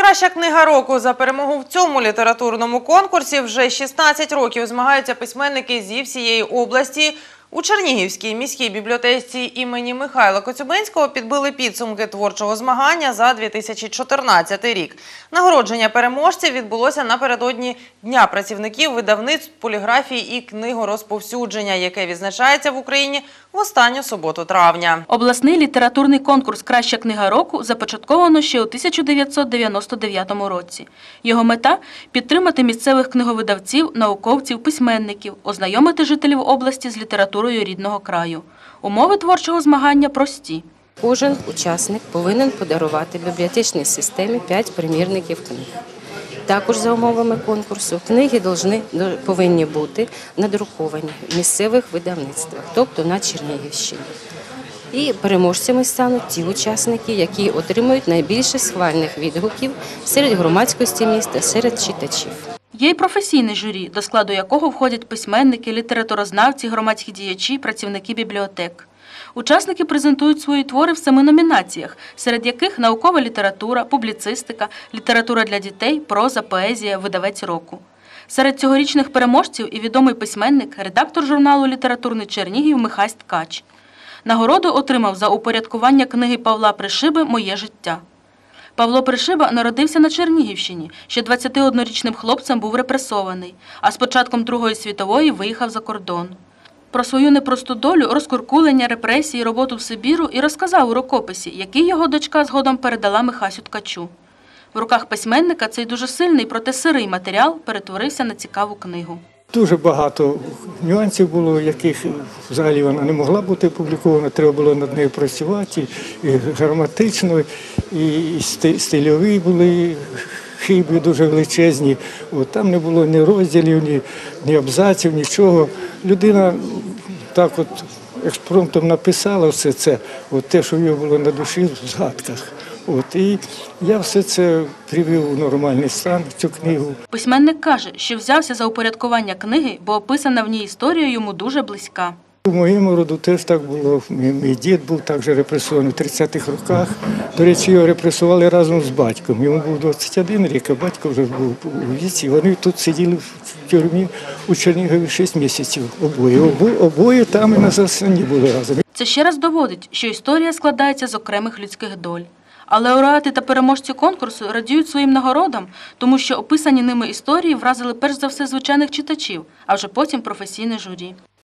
Краща книга року за перемогу в цьому літературному конкурсі вже 16 років змагаються письменники зі всієї області. У Чернігівській міській бібліотеці імені Михайла Коцюбинського підбили підсумки творчого змагання за 2014 рік. Нагородження переможців відбулося напередодні Дня працівників видавництв поліграфії і книгорозповсюдження, яке відзначається в Україні в останню суботу травня. Обласний літературний конкурс Краща книга року започатковано ще у 1999 році. Його мета підтримати місцевих книговидавців, науковців, письменників, ознайомити жителів області з літературою рідного краю. Умови творчого змагання прості. Кожен учасник повинен подарувати бібліотечній системі 5 примірників книг. Також за умовами конкурсу книги повинні бути надруковані в місцевих видавництвах, тобто на Чернігівщині. І переможцями стануть ті учасники, які отримують найбільше схвальних відгуків серед громадськості міста, серед читачів. Є й професійне журі, до складу якого входять письменники, літературознавці, громадські діячі, працівники бібліотек. Учасники презентують свої твори в семи номінаціях, серед яких наукова література, публіцистика, література для дітей, проза, поезія, видавець року. Серед цьогорічних переможців і відомий письменник, редактор журналу Літературний Чернігів Михась Ткач. Нагороду отримав за упорядкування книги Павла Пришиби Моє життя. Павло Пришиба народився на Чернігівщині. Ще 21-річним хлопцем був репресований, а з початком Другої світової виїхав за кордон. Про свою непросту долю, розкуркулення, репресії, роботу в Сибіру і розказав у рукописі, який його дочка згодом передала Михасю Ткачу. В руках письменника цей дуже сильний, проте сирий матеріал перетворився на цікаву книгу. Дуже багато нюансів було, яких взагалі вона не могла бути опублікована. Треба було над нею працювати і граматично, і стильові були хиби дуже величезні. От, там не було ні розділів, ні, ні абзаців, нічого. Людина так от експромтом написала все це, от те, що в нього було на душі в згадках. От, і я все це привів у нормальний стан, цю книгу. Письменник каже, що взявся за упорядкування книги, бо описана в ній історія йому дуже близька. У моєму роду теж так було. Мій, мій дід був також репресований в 30-х роках. До речі, його репресували разом з батьком. Йому був 21 рік, а батько вже був у віці. Вони тут сиділи в тюрмі у Чернігові 6 місяців. Обоє. Обоє, обоє там і на засланні були разом. Це ще раз доводить, що історія складається з окремих людських доль. А лауреати та переможці конкурсу радіють своїм нагородам, тому що описані ними історії вразили перш за все звичайних читачів, а вже потім професійне журі.